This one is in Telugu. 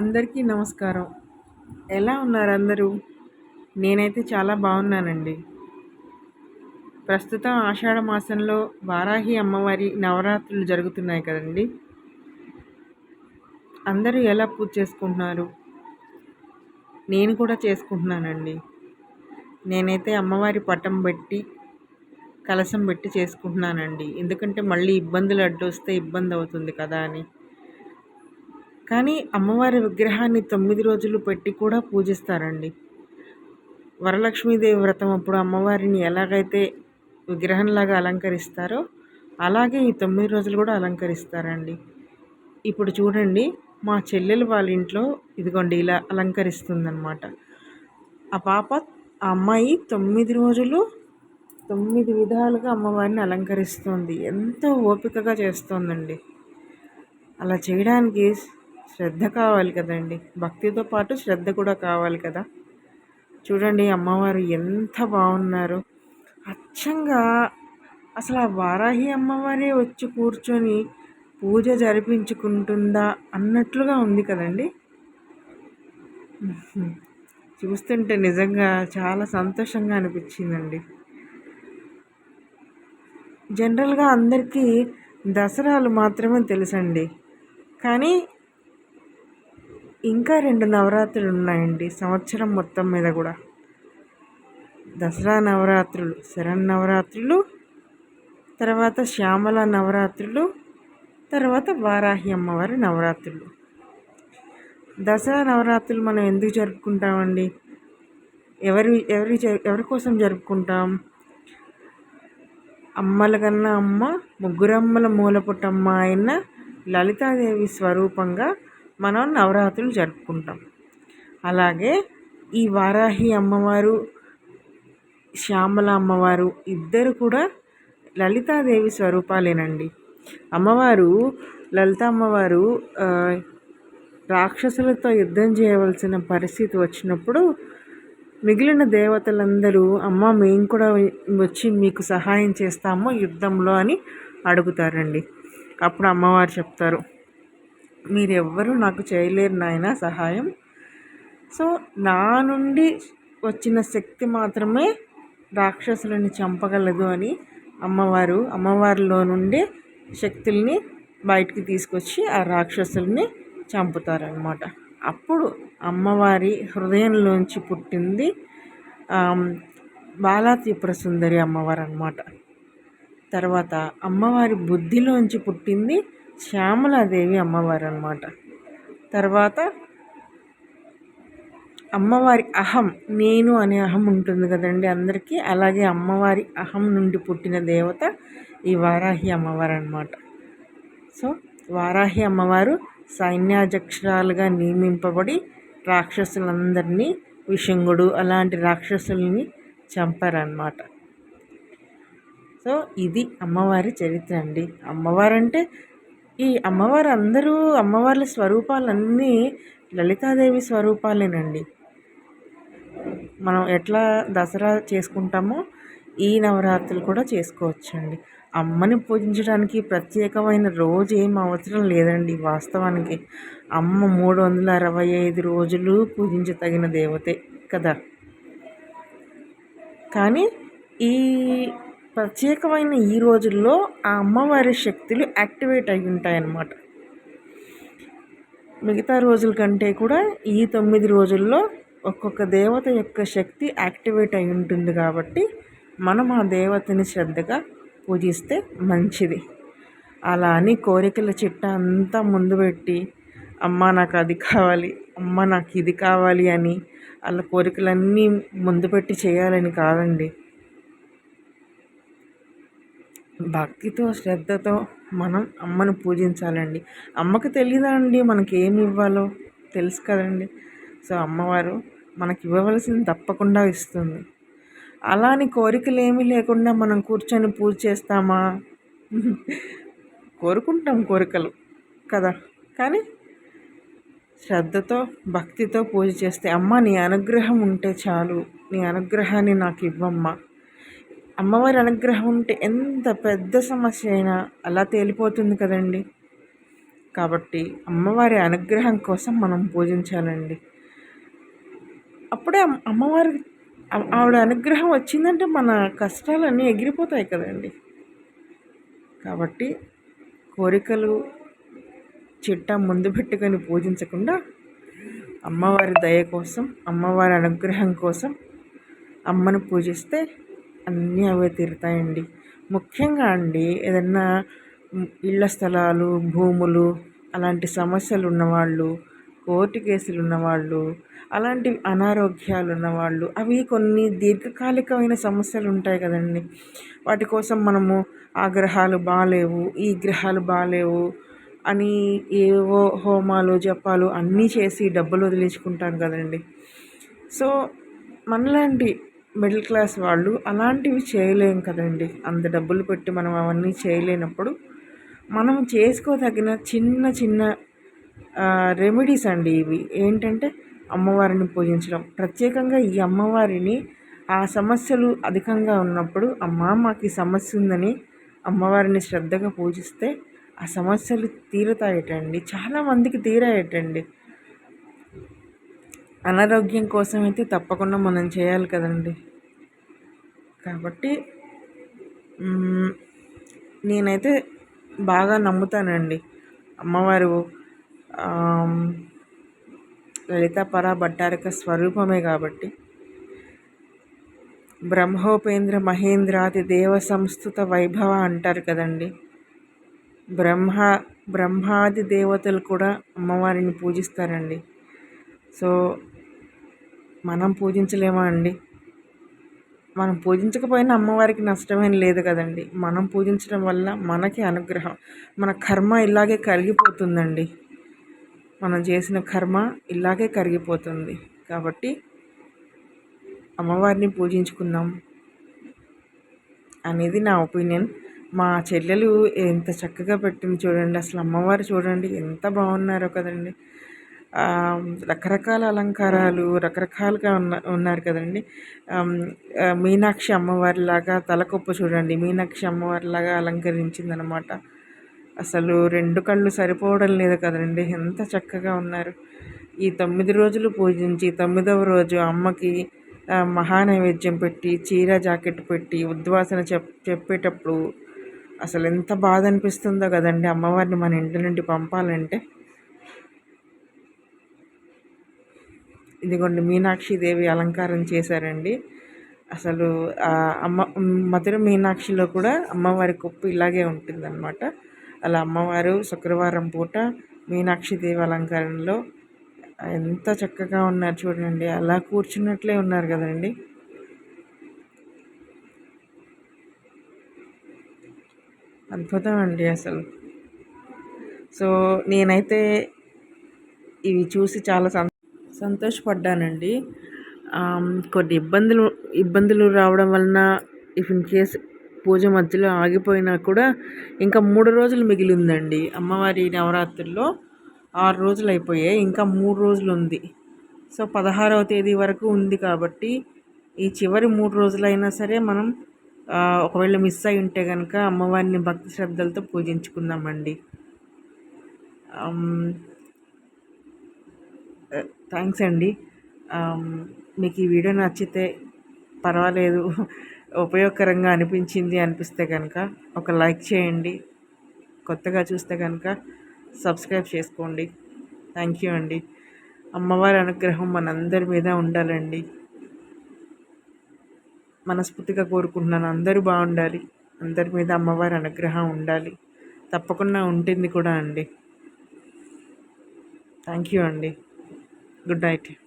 అందరికీ నమస్కారం. ఎలా ఉన్నారు అందరూ? నేనైతే చాలా బాగున్నానండి. ప్రస్తుతం ఆషాఢ మాసంలో వారాహి అమ్మవారి నవరాత్రులు జరుగుతున్నాయి కదండి. అందరూ ఎలా పూజ చేసుకుంటున్నారు? నేను కూడా చేసుకుంటున్నానండి. నేనైతే అమ్మవారి పటం పెట్టి కలసం పెట్టి చేసుకుంటున్నానండి. ఎందుకంటే మళ్ళీ ఇబ్బందులు అడ్డొస్తే ఇబ్బంది అవుతుంది కదా అని. కానీ అమ్మవారి విగ్రహాన్ని తొమ్మిది రోజులు పెట్టి కూడా పూజిస్తారండి. వరలక్ష్మీదేవి వ్రతం అప్పుడు అమ్మవారిని ఎలాగైతే విగ్రహంలాగా అలంకరిస్తారో అలాగే ఈ తొమ్మిది రోజులు కూడా అలంకరిస్తారండి. ఇప్పుడు చూడండి మా చెల్లెలు వాళ్ళ ఇంట్లో ఇదిగోండి ఇలా అలంకరిస్తుందన్నమాట. ఆ పాప ఆ అమ్మాయి తొమ్మిది రోజులు తొమ్మిది విధాలుగా అమ్మవారిని అలంకరిస్తుంది. ఎంతో ఓపికగా చేస్తోందండి. అలా చేయడానికి శ్రద్ధ కావాలి కదండి. భక్తితో పాటు శ్రద్ధ కూడా కావాలి కదా. చూడండి అమ్మవారు ఎంత బాగున్నారు. అచ్చంగా అసలు ఆ వారాహి అమ్మవారే వచ్చి కూర్చొని పూజ జరిపించుకుంటుందా అన్నట్లుగా ఉంది కదండి. చూస్తుంటే నిజంగా చాలా సంతోషంగా అనిపించిందండి. జనరల్గా అందరికీ దసరాలు మాత్రమే తెలుసండి. కానీ ఇంకా రెండు నవరాత్రులు ఉన్నాయండి సంవత్సరం మొత్తం మీద కూడా. దసరా నవరాత్రులు శరణ్ నవరాత్రులు తర్వాత శ్యామల నవరాత్రులు తర్వాత వారాహి అమ్మవారి నవరాత్రులు. దసరా నవరాత్రులు మనం ఎందుకు జరుపుకుంటామండి? ఎవరి ఎవరి ఎవరి కోసం జరుపుకుంటాం? అమ్మల కన్నా అమ్మ ముగ్గురమ్మల మూలపుటమ్మ అయిన లలితాదేవి స్వరూపంగా మనం నవరాత్రులు జరుపుకుంటాం. అలాగే ఈ వారాహి అమ్మవారు శ్యామల అమ్మవారు ఇద్దరు కూడా లలితాదేవి స్వరూపాలేనండి. అమ్మవారు లలిత అమ్మవారు రాక్షసులతో యుద్ధం చేయవలసిన పరిస్థితి వచ్చినప్పుడు మిగిలిన దేవతలందరూ అమ్మ మేము కూడా వచ్చి మీకు సహాయం చేస్తాము యుద్ధంలో అని అడుగుతారండి. అప్పుడు అమ్మవారు చెప్తారు మీరెవ్వరూ నాకు చేయలేరు నాయన సహాయం. సో నా నుండి వచ్చిన శక్తి మాత్రమే రాక్షసులని చంపగలదు అని అమ్మవారు అమ్మవారిలో నుండి శక్తుల్ని బయటికి తీసుకొచ్చి ఆ రాక్షసుల్ని చంపుతారనమాట అప్పుడు అమ్మవారి హృదయంలోంచి పుట్టింది బాలాత్రిపుర సుందరి అమ్మవారు అనమాట తర్వాత అమ్మవారి బుద్ధిలోంచి పుట్టింది శ్యామలాదేవి అమ్మవారు అనమాట తర్వాత అమ్మవారి అహం నేను అనే అహం ఉంటుంది కదండి అందరికీ. అలాగే అమ్మవారి అహం నుండి పుట్టిన దేవత ఈ వారాహి అమ్మవారు అనమాట సో వారాహి అమ్మవారు సైన్యాధ్యక్షురాలుగా నియమింపబడి రాక్షసులందరినీ విషంగుడు అలాంటి రాక్షసుల్ని చంపారనమాట సో ఇది అమ్మవారి చరిత్ర అండి. అమ్మవారంటే ఈ అమ్మవారు అందరూ అమ్మవార్ల స్వరూపాలన్నీ లలితాదేవి స్వరూపాలేనండి. మనం ఎట్లా దసరా చేసుకుంటామో ఈ నవరాత్రులు కూడా చేసుకోవచ్చండి. అమ్మని పూజించడానికి ప్రత్యేకమైన రోజు ఏం అవసరం లేదండి వాస్తవానికి. అమ్మ మూడు వందల అరవై ఐదు రోజులు పూజించదగిన దేవతే కదా. కానీ ఈ ప్రత్యేకమైన ఈ రోజుల్లో ఆ అమ్మవారి శక్తులు యాక్టివేట్ అయి ఉంటాయన్నమాట. మిగతా రోజుల కంటే కూడా ఈ తొమ్మిది రోజుల్లో ఒక్కొక్క దేవత యొక్క శక్తి యాక్టివేట్ అయి ఉంటుంది కాబట్టి మనం ఆ దేవతని శ్రద్ధగా పూజిస్తే మంచిది. అలా అని కోరికల చిట్ట అంతా ముందు పెట్టి అమ్మ నాకు అది కావాలి అమ్మ నాకు ఇది కావాలి అని అలా కోరికలన్నీ ముందు పెట్టి చేయాలని కాదండి. భక్తితో శ్రద్ధతో మనం అమ్మను పూజించాలండి. అమ్మకు తెలియదా అండి మనకి ఏమి ఇవ్వాలో? తెలుసు కదండి. సో అమ్మవారు మనకి ఇవ్వవలసింది తప్పకుండా ఇస్తుంది. అలాని కోరికలు ఏమీ లేకుండా మనం కూర్చొని పూజ చేస్తామా? కోరుకుంటాం కోరికలు కదా. కానీ శ్రద్ధతో భక్తితో పూజ చేస్తే అమ్మ నీ అనుగ్రహం ఉంటే చాలు. నీ అనుగ్రహాన్ని నాకు ఇవ్వమ్మా. అమ్మవారి అనుగ్రహం ఉంటే ఎంత పెద్ద సమస్య అయినా అలా తేలిపోతుంది కదండి. కాబట్టి అమ్మవారి అనుగ్రహం కోసం మనం పూజించాలండి. అప్పుడే అమ్మవారి ఆవిడ అనుగ్రహం వచ్చిందంటే మన కష్టాలన్నీ ఎగిరిపోతాయి కదండి. కాబట్టి కోరికలు చిట్ట ముందు పెట్టుకొని పూజించకుండా అమ్మవారి దయ కోసం అమ్మవారి అనుగ్రహం కోసం అమ్మను పూజిస్తే అన్నీ అవే తీరుతాయండి. ముఖ్యంగా అండి ఏదన్నా ఇళ్ళ స్థలాలు భూములు అలాంటి సమస్యలు ఉన్నవాళ్ళు కోర్టు కేసులు ఉన్నవాళ్ళు అలాంటి అనారోగ్యాలు ఉన్నవాళ్ళు అవి కొన్ని దీర్ఘకాలికమైన సమస్యలు ఉంటాయి కదండి. వాటి కోసం మనము ఆ గ్రహాలు బాగాలేవు ఈ గ్రహాలు బాగాలేవు అని ఏవో హోమాలు జపాలు అన్నీ చేసి డబ్బులు వదిలించుకుంటాం కదండి. సో మనలాంటి మిడిల్ క్లాస్ వాళ్ళు అలాంటివి చేయలేం కదండి. అంత డబ్బులు పెట్టి మనం అవన్నీ చేయలేనప్పుడు మనం చేసుకోదగిన చిన్న చిన్న రెమెడీస్ అండి ఇవి. ఏంటంటే అమ్మవారిని పూజించడం. ప్రత్యేకంగా ఈ అమ్మవారిని ఆ సమస్యలు అధికంగా ఉన్నప్పుడు అమ్మ మాకు ఈ సమస్య ఉందని అమ్మవారిని శ్రద్ధగా పూజిస్తే ఆ సమస్యలు తీరతాయటండి. చాలామందికి తీరాయటండి. అనారోగ్యం కోసం అయితే తప్పకుండా మనం చేయాలి కదండి. కాబట్టి నేనైతే బాగా నమ్ముతానండి. అమ్మవారు లలితాపర భట్టారక స్వరూపమే కాబట్టి. బ్రహ్మోపేంద్ర మహేంద్రాది దేవ సంస్థుత వైభవ అంటారు కదండి. బ్రహ్మ బ్రహ్మాది దేవతలు కూడా అమ్మవారిని పూజిస్తారండి. సో మనం పూజించలేమా అండి? మనం పూజించకపోయినా అమ్మవారికి నష్టమేం లేదు కదండి. మనం పూజించడం వల్ల మనకి అనుగ్రహం మన కర్మ ఇలాగే కరిగిపోతుందండి. మనం చేసిన కర్మ ఇలాగే కరిగిపోతుంది. కాబట్టి అమ్మవారిని పూజించుకుందాం అనేది నా ఒపీనియన్. మా చెల్లెలు ఎంత చక్కగా పెట్టింది చూడండి. అసలు అమ్మవారు చూడండి ఎంత బాగున్నారో కదండి. రకరకాల అలంకారాలు రకరకాలుగా ఉన్న ఉన్నారు కదండి. మీనాక్షి అమ్మవారిలాగా తలకొప్పు చూడండి. మీనాక్షి అమ్మవారిలాగా అలంకరించిందనమాట. అసలు రెండు కళ్ళు సరిపోవడం లేదు కదండి. ఎంత చక్కగా ఉన్నారు. ఈ తొమ్మిది రోజులు పూజించి తొమ్మిదవ రోజు అమ్మకి మహానైవేద్యం పెట్టి చీర జాకెట్ పెట్టి ఉద్వాసన చెప్ చెప్పేటప్పుడు అసలు ఎంత బాధ అనిపిస్తుందో కదండి. అమ్మవారిని మన ఇంటి నుండి పంపాలంటే. ఇదిగోండి మీనాక్షి దేవి అలంకారం చేశారండి. అసలు అమ్మ మధుర మీనాక్షిలో కూడా అమ్మవారి కొప్పు ఇలాగే ఉంటుందన్నమాట. అలా అమ్మవారు శుక్రవారం పూట మీనాక్షి దేవి అలంకారంలో ఎంత చక్కగా ఉన్నారు చూడండి అలా కూర్చున్నట్లే ఉన్నారు కదండి. అద్భుతం అండి అసలు. సో నేనైతే ఇవి చూసి చాలా సంతోషపడ్డానండి. కొన్ని ఇబ్బందులు ఇబ్బందులు రావడం వలన ఇఫ్ ఇన్ కేస్ పూజ మధ్యలో ఆగిపోయినా కూడా ఇంకా మూడు రోజులు మిగిలిందండి. అమ్మవారి నవరాత్రుల్లో ఆరు రోజులు అయిపోయాయి. ఇంకా మూడు రోజులు ఉంది. సో పదహారవ తేదీ వరకు ఉంది కాబట్టి ఈ చివరి మూడు రోజులైనా సరే మనం ఒకవేళ మిస్ అయి ఉంటే కనుక అమ్మవారిని భక్తి శ్రద్ధలతో పూజించుకుందామండి. థ్యాంక్స్ అండి. మీకు ఈ వీడియో నచ్చితే పర్వాలేదు ఉపయోగకరంగా అనిపించింది అనిపిస్తే కనుక ఒక లైక్ చేయండి. కొత్తగా చూస్తే కనుక సబ్స్క్రైబ్ చేసుకోండి. థ్యాంక్ యూ అండి. అమ్మవారి అనుగ్రహం మనందరి మీద ఉండాలండి. మనస్ఫూర్తిగా కోరుకుంటున్నాను అందరూ బాగుండాలి. అందరి మీద అమ్మవారి అనుగ్రహం ఉండాలి. తప్పకుండా ఉంటుంది కూడా అండి. థ్యాంక్ యూ అండి. good night.